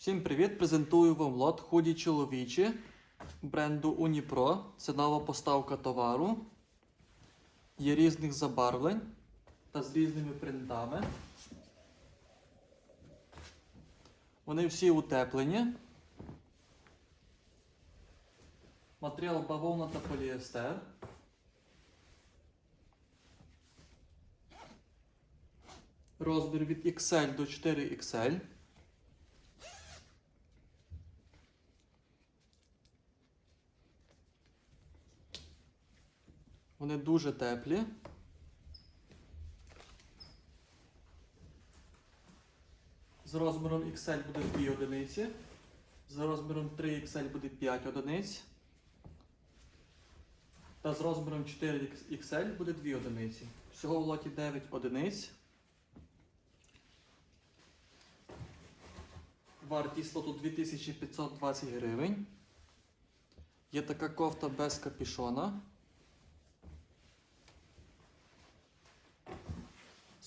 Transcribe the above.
Всім привіт! Презентую вам лот худі чоловічі бренду Unipro. Це нова поставка товару. Є різних забарвлень та з різними принтами. Вони всі утеплені. Матеріал бавовна та поліестер. Розмір від XL до 4XL. Вони дуже теплі. З розміром XL буде 2 одиниці. З розміром 3XL буде 5 одиниць. Та з розміром 4XL буде 2 одиниці. Всього в лоті 9 одиниць. Вартість лоту 2520 гривень. Є така кофта без капішона.